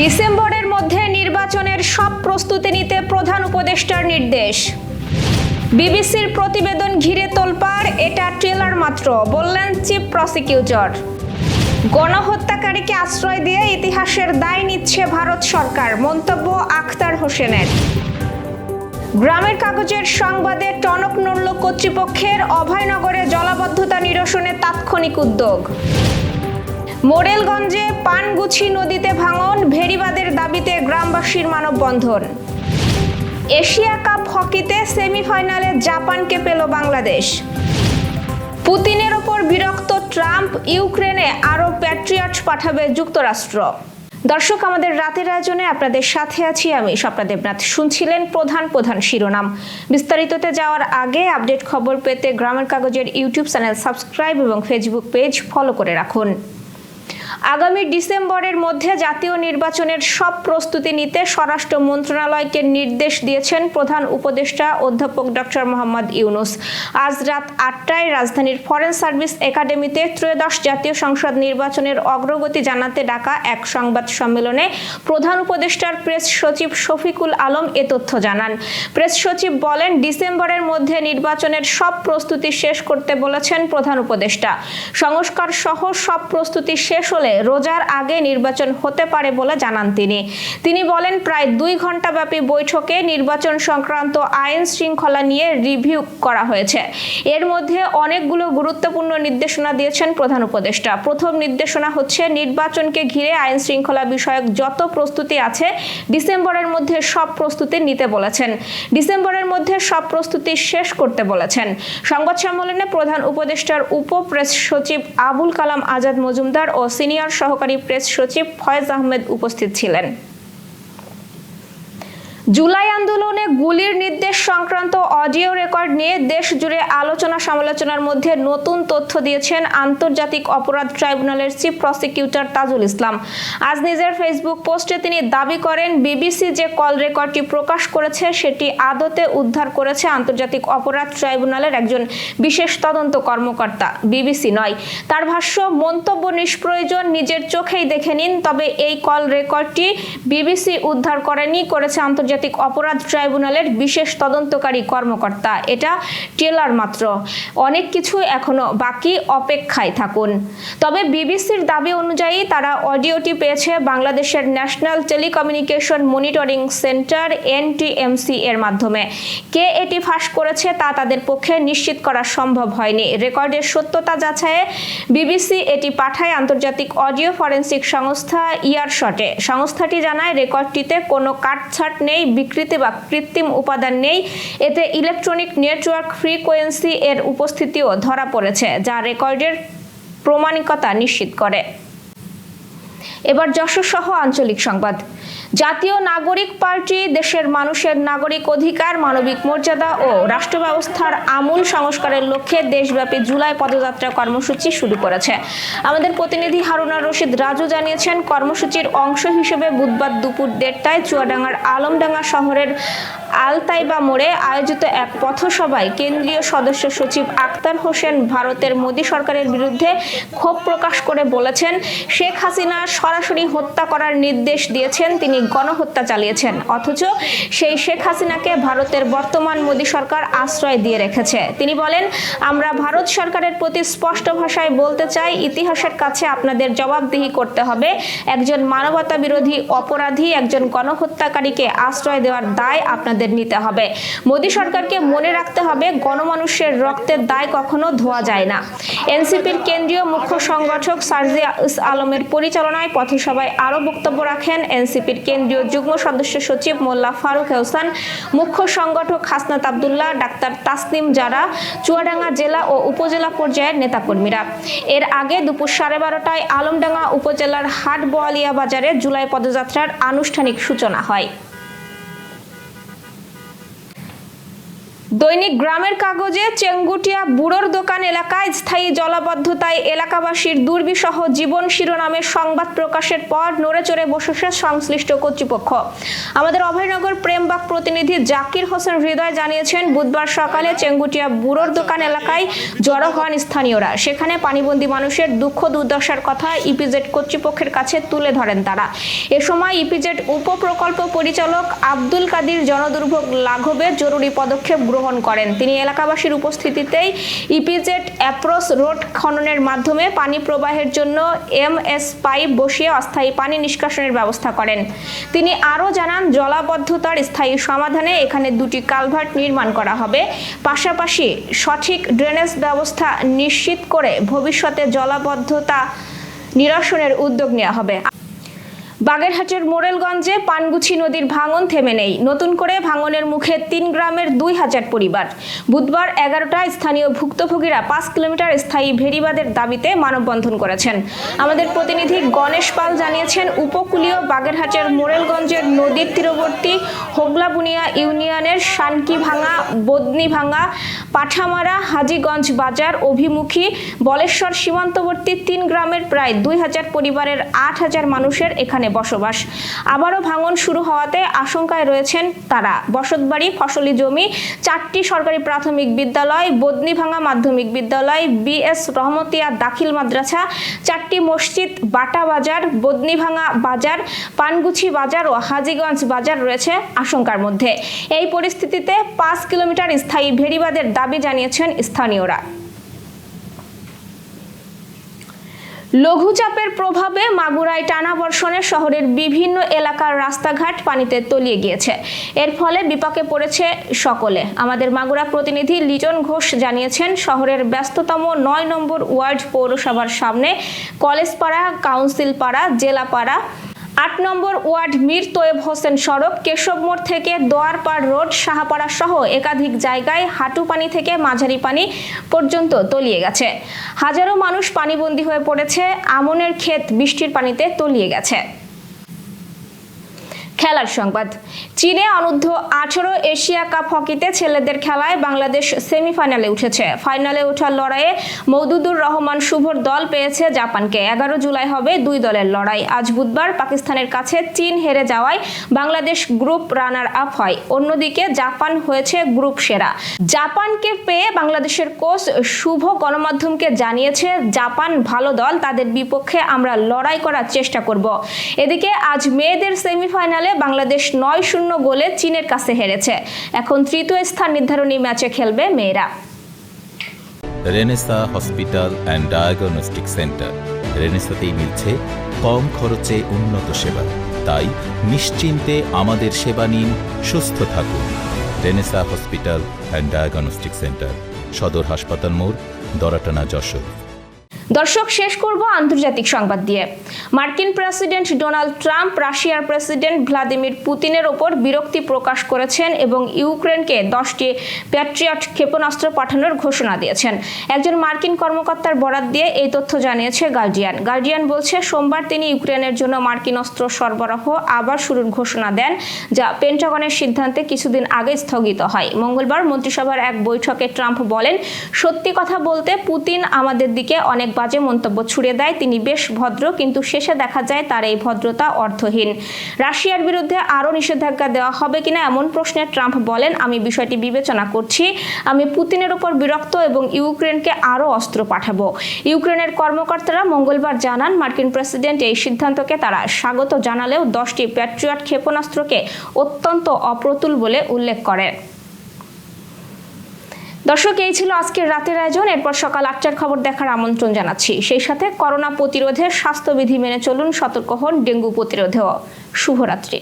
ডিসেম্বরের মধ্যে নির্বাচনের সব প্রস্তুতি নিতে প্রধান উপদেষ্টার নির্দেশ। বিবিসির প্রতিবেদন ঘিরে তোলপাড়, এটা ট্রেলার মাত্র, বললেন চিফ প্রসিকিউটর। গণহত্যাকারীকে আশ্রয় দিয়ে ইতিহাসের দায় নিচ্ছে ভারত সরকার, মন্তব্য আখতার হোসেনের। গ্রামের কাগজের সংবাদে টনক নড়ল কর্তৃপক্ষের অভয়নগরে জলাবদ্ধতা নিরসনে তাৎক্ষণিক উদ্যোগ। মোরেলগঞ্জে পানগুছি নদীতে ভাঙন ভেরিবাদের দাবিতে গ্রামবাসীর মানববন্ধন। এশিয়া কাপ হকিতে সেমিফাইনালে জাপানকে পেল বাংলাদেশ। পুতিনের ওপর বিরক্ত ট্রাম্প, ইউক্রেনে আরও প্যাট্রিয়ট পাঠাবে যুক্তরাষ্ট্র। দর্শক, আমাদের রাতের আয়োজনে আপনাদের সাথে আছি আমি স্বপ্না দেবনাথ। শুনছিলেন প্রধান প্রধান শিরোনাম। বিস্তারিততে যাওয়ার আগে আপডেট খবর পেতে গ্রামের কাগজের ইউটিউব চ্যানেল সাবস্ক্রাইব এবং ফেসবুক পেজ ফলো করে রাখুন। আগামী ডিসেম্বরের মধ্যে জাতীয় নির্বাচনের সব প্রস্তুতি নিতে স্বরাষ্ট্র মন্ত্রণালয়কে নির্দেশ দিয়েছেন প্রধান উপদেষ্টা অধ্যাপক ডক্টর মোহাম্মদ ইউনুস। আজ রাত আটটায় রাজধানীর ফরেন সার্ভিস একাডেমিতে ত্রয়োদশ জাতীয় সংসদ নির্বাচনের অগ্রগতি জানাতে ডাকা এক সংবাদ সম্মেলনে প্রধান উপদেষ্টার প্রেস সচিব শফিকুল আলম এ তথ্য জানান। প্রেস সচিব বলেন, ডিসেম্বরের মধ্যে নির্বাচনের সব প্রস্তুতি শেষ করতে বলেছেন প্রধান উপদেষ্টা। সংস্কার সহ সব প্রস্তুতি শেষ হলে রোজার আগে নির্বাচন হতে পারে বলে জানান তিনি। তিনি বলেন, প্রায় দুই ঘণ্টা ব্যাপী বৈঠকে নির্বাচন সংক্রান্ত আইন শৃঙ্খলা নিয়ে রিভিউ করা হয়েছে। এর মধ্যে অনেকগুলো গুরুত্বপূর্ণ নির্দেশনা দিয়েছেন প্রধান উপদেষ্টা। প্রথম নির্দেশনা হচ্ছে, নির্বাচনকে ঘিরে আইন শৃঙ্খলা বিষয়ক যত প্রস্তুতি আছে, ডিসেম্বরের মধ্যে সব প্রস্তুতি নিতে বলেছেন। ডিসেম্বরের মধ্যে সব প্রস্তুতি শেষ করতে বলেছেন। সংবাদ সম্মেলনে প্রধান উপদেষ্টার উপ প্রেস সচিব আবুল কালাম আজাদ মজুমদার ও সিনিয়র সহকারী প্রেস সচিব ফয়েজ আহমেদ উপস্থিত ছিলেন। জুলাই আন্দোলনে গুলির নির্দেশ সংক্রান্ত অডিও রেকর্ড নিয়ে দেশ জুড়ে আলোচনা সমালোচনার মধ্যে নতুন তথ্য দিয়েছেন আন্তর্জাতিক অপরাধ ট্রাইব্যুনালের চিফ প্রসিকিউটর তাজুল ইসলাম। আজ নিজের ফেসবুক পোস্টে তিনি দাবি করেন, বিবিসি যে কল রেকর্ডটি প্রকাশ করেছে সেটি আদতে উদ্ধার করেছে আন্তর্জাতিক অপরাধ ট্রাইব্যুনালের একজন বিশেষ তদন্ত কর্মকর্তা, বিবিসি নয়। তার ভাষ্য, মন্তব্য নিষ্প্রয়োজন, নিজের চোখেই দেখে নিন, তবে এই কল রেকর্ডটি বিবিসি উদ্ধার করেনি, করেছে আন্তর্জাতিক আন্তর্জাতিক অপরাধ ট্রাইব্যুনালের বিশেষ তদন্তকারী কর্মকর্তা। এটা ট্রেলার মাত্র। অনেক কিছু এখনও বাকি অপেক্ষায় থাকুন। তবে বিবিসির দাবি অনুযায়ী তারা অডিওটি পেয়েছে বাংলাদেশের national telecommunication monitoring centre, NTMC এর মাধ্যমে। কে এটি ফাঁস করেছে তা তাদের পক্ষে নিশ্চিত করা সম্ভব হয়নি। রেকর্ডের সত্যতা যাচাইয়ে বিবিসি এটি পাঠায় আন্তর্জাতিক অডিও ফরেন্সিক সংস্থা ইয়ারশটে। সংস্থাটি জানায়, রেকর্ডটিতে কোনো কাটছাট নেই বিকৃতি বা কৃত্রিম উপাদান নেই। এতে ইলেকট্রনিক নেটওয়ার্ক ফ্রিকোয়েন্সি এর উপস্থিতিও ধরা পড়েছে, যা রেকর্ডের প্রমাণিকতা নিশ্চিত করে। এবার যশোর সহ আঞ্চলিক সংবাদ। জাতীয় নাগরিক পার্টি দেশের মানুষের নাগরিক অধিকার, মানবিক মর্যাদা ও রাষ্ট্র ব্যবস্থার আমূল সংস্কারের লক্ষ্যে দেশব্যাপী জুলাই পদযাত্রা কর্মসূচি শুরু করেছে। আমাদের প্রতিনিধি হারুনা রশিদ রাজু জানিয়েছেন, কর্মসূচির অংশ হিসেবে বুধবার দুপুর দেড়টায় চুয়াডাঙ্গার আলমডাঙ্গা শহরের আলতাইবা মোড়ে আয়োজিত এক পথসভায় কেন্দ্রীয় সদস্য সচিব আক্তার হোসেন ভারতের মোদী সরকারের বিরুদ্ধে ক্ষোভ প্রকাশ করে বলেছেন, শেখ হাসিনা সরাসরি হত্যা করার নির্দেশ দিয়েছেন, তিনি গণহত্যা চালিয়েছেন। অথচ সেই শেখ হাসিনাকে ভারতের বর্তমান মোদী সরকার আশ্রয় দিয়ে রেখেছে। তিনি বলেন, আমরা ভারত সরকারের প্রতি স্পষ্ট ভাষায় বলতে চাই, ইতিহাসের কাছে আপনাদের জবাবদিহি করতে হবে। একজন মানবতা বিরোধী অপরাধী একজন গণহত্যাকারীকে আশ্রয় দেওয়ার দায় আপনাদের নিতে হবে। মোদী সরকারকে মনে রাখতে হবে, গণমানুষের রক্তের দায় কখনো ধোয়া যায় না। এনসিপির কেন্দ্রীয় মুখ্য সংগঠক সারজিয়া আলমের পরিচালনায় পথসভায় আরও বক্তব্য রাখেন এনসিপির কেন্দ্রীয় যুগ্ম সদস্য সচিব মোল্লা ফারুক হেহসান মুখ্য সংগঠক হাসনাত আবদুল্লাহ, ডাক্তার তাসনিম জারা, চুয়াডাঙ্গা জেলা ও উপজেলা পর্যায়ের নেতাকর্মীরা। এর আগে দুপুর সাড়ে বারোটায় আলমডাঙ্গা উপজেলার হাট বোয়ালিয়া বাজারে জুলাই পদযাত্রার আনুষ্ঠানিক সূচনা হয়। দৈনিক গ্রামের কাগজে চেঙ্গুটিয়া বুড়োর দোকান এলাকায় স্থায়ী জলাবদ্ধতায় এলাকাবাসীর দুর্বিসহ জীবন শিরোনামের সংবাদ প্রকাশের পর নড়ে চড়ে বসেছে সংশ্লিষ্ট কর্তৃপক্ষ। আমাদের অভয়নগর প্রেমবাগ প্রতিনিধি জাকির হোসেন হৃদয় জানিয়েছেন, বুধবার সকালে চেঙ্গুটিয়া বুড়োর দোকান এলাকায় জড়ো হন স্থানীয়রা। সেখানে পানিবন্দী মানুষের দুঃখ দুর্দশার কথা ইপিজেড কর্তৃপক্ষের কাছে তুলে ধরেন তারা। এ সময় ইপিজেড উপপ্রকল্প পরিচালক আব্দুল কাদির জনদুর্ভোগ লাঘবে জরুরি পদক্ষেপ গ্রহণ করেন। তিনি এলাকাবাসীর উপস্থিতিতেই ইপিজেড অ্যাপ্রোচ রোড খননের মাধ্যমে পানি প্রবাহের জন্য এমএস পাইপ বসিয়ে অস্থায়ী পানি নিষ্কাশনের ব্যবস্থা করেন। তিনি আরও জানান, জলাবদ্ধতার স্থায়ী সমাধানে এখানে দুটি কালভার্ট নির্মাণ করা হবে। পাশাপাশি সঠিক ড্রেনেজ ব্যবস্থা নিশ্চিত করে ভবিষ্যতে জলাবদ্ধতা নিরসনের উদ্যোগ নেওয়া হবে। বাগেরহাটের মোরেলগঞ্জে পানগুছি নদীর ভাঙন থেমে নেই। নতুন করে ভাঙনের মুখে তিন গ্রামের দুই হাজার পরিবার। বুধবার এগারোটা স্থানীয় ভুক্তভোগীরা পাঁচ কিলোমিটার স্থায়ী ভেরিবাদের দাবিতে মানববন্ধন করেছেন। আমাদের প্রতিনিধি গণেশ পাল জানিয়েছেন, উপকূলীয় বাগেরহাটের মোরেলগঞ্জের নদীর তীরবর্তী হোগলাবুনিয়া ইউনিয়নের শানকি ভাঙা বদনি ভাঙা পাঠামারা, হাজিগঞ্জ বাজার অভিমুখী বলেশ্বর সীমান্তবর্তী তিন গ্রামের প্রায় দুই হাজার পরিবারের আট হাজার মানুষের এখানে বসবাস। আবারও ভাঙন শুরু হওয়াতে আশঙ্কায় রয়েছেন তারা। বসতবাড়ি, ফসলি জমি, চারটি সরকারি প্রাথমিক বিদ্যালয়, বদনিভাঙা মাধ্যমিক বিদ্যালয় বিএস রহমতিয়া দাখিল মাদ্রাসা, চারটি মসজিদ, বাটা বাজার, বদনিভাঙা বাজার, পানগুছি বাজার ও হাজিগঞ্জ বাজার রয়েছে আশঙ্কার মধ্যে। এই পরিস্থিতিতে পাঁচ কিলোমিটার স্থায়ী ভেরিবাদের দাবি জানিয়েছেন স্থানীয়রা। লঘুচাপের প্রভাবে মাগুরায় টানা বর্ষণে শহরের বিভিন্ন এলাকার রাস্তাঘাট পানিতে তলিয়ে গিয়েছে। এর ফলে বিপাকে পড়েছে সকলে। আমাদের মাগুরা প্রতিনিধি লিজন ঘোষ জানিয়েছেন, শহরের ব্যস্ততম নয় নম্বর ওয়ার্ড পৌরসভার সামনে কলেজপাড়া, কাউন্সিলপাড়া, জেলাপাড়া আট নম্বর ওয়ার্ড মীর তোয়েব হোসেন সড়ক, কেশব মোড় থেকে দোয়ারপাড় রোড সাহাপাড়া সহ একাধিক জায়গায় হাঁটু পানি থেকে মাঝারি পানি পর্যন্ত তলিয়ে গেছে। হাজারো মানুষ পানিবন্দী হয়ে পড়েছে, আমনের ক্ষেত বৃষ্টির পানিতে তলিয়ে গেছে। খেলার সংবাদ। চীনে অনূর্ধ্ব আঠারো এশিয়া কাপ হকিতে ছেলেদের খেলায় বাংলাদেশ সেমিফাইনালে উঠেছে। ফাইনালে ওঠার লড়াইয়ে মৌদুদুর রহমান শুভর দল পেয়েছে জাপানকে। এগারো জুলাই হবে দুই দলের লড়াই। আজ বুধবার পাকিস্তানের কাছে চীন হেরে যাওয়ায় বাংলাদেশ গ্রুপ রানার আপ হয়। অন্যদিকে জাপান হয়েছে গ্রুপ সেরা। জাপানকে পেয়ে বাংলাদেশের কোচ শুভ গণমাধ্যমকে জানিয়েছে, জাপান ভালো দল, তাদের বিপক্ষে আমরা লড়াই করার চেষ্টা করব। এদিকে আজ মেয়েদের সেমিফাইনালে বাংলাদেশ নয় শূন্য গোলে চীনের কাছে হেরেছে। এখন তৃতীয় স্থান নির্ধারণী ম্যাচে খেলবে মেয়েরা। Renesa hospital and diagnostic centre. রেনেসাতেই মিলছে কম খরচে উন্নত সেবা। তাই নিশ্চিন্তে আমাদের সেবা নিন, সুস্থ থাকুন। Renesa hospital and diagnostic centre, সদর হাসপাতাল মোড়, দরাটানা যশোর। দর্শক, শেষ করব আন্তর্জাতিক সংবাদ দিয়ে। মার্কিন প্রেসিডেন্ট ডোনাল্ড ট্রাম্প রাশিয়ার প্রেসিডেন্ট ভ্লাদিমির পুতিনের ওপর বিরক্তি প্রকাশ করেছেন এবং ইউক্রেনকে দশটি প্যাট্রিয়ট ক্ষেপণাস্ত্র পাঠানোর ঘোষণা দিয়েছেন। একজন মার্কিন কর্মকর্তার বরাত দিয়ে এই তথ্য জানিয়েছে গার্ডিয়ান। গার্ডিয়ান বলছে, সোমবার তিনি ইউক্রেনের জন্য মার্কিন অস্ত্র সরবরাহ আবার শুরুর ঘোষণা দেন, যা পেন্টাগনের সিদ্ধান্তে কিছুদিন আগে স্থগিত হয়। মঙ্গলবার মন্ত্রিসভার এক বৈঠকে ট্রাম্প বলেন, সত্যি কথা বলতে পুতিন আমাদের দিকে অনেক বাজে মন্তব্য ছুড়ে দেয়। তিনি বেশ ভদ্র, কিন্তু শেষে দেখা যায় তার এই ভদ্রতা অর্থহীন। রাশিয়ার বিরুদ্ধে আরও নিষেধাজ্ঞা দেওয়া হবে কিনা এমন প্রশ্নে ট্রাম্প বলেন, আমি বিষয়টি বিবেচনা করছি। আমি পুতিনের উপর বিরক্ত এবং ইউক্রেনকে আরও অস্ত্র পাঠাবো। ইউক্রেনের কর্মকর্তারা মঙ্গলবার জানান, মার্কিন প্রেসিডেন্ট এই সিদ্ধান্তকে তারা স্বাগত জানালেও দশটি প্যাট্রিয়ট ক্ষেপণাস্ত্রকে অত্যন্ত অপ্রতুল বলে উল্লেখ করেন। দর্শক, এই ছিল আজকের রাতের আয়োজন। এরপর সকাল আটটার খবর দেখার আমন্ত্রণ জানাচ্ছি। সেই সাথে করোনা প্রতিরোধে স্বাস্থ্যবিধি মেনে চলুন, সতর্ক হন ডেঙ্গু প্রতিরোধেও। শুভরাত্রি।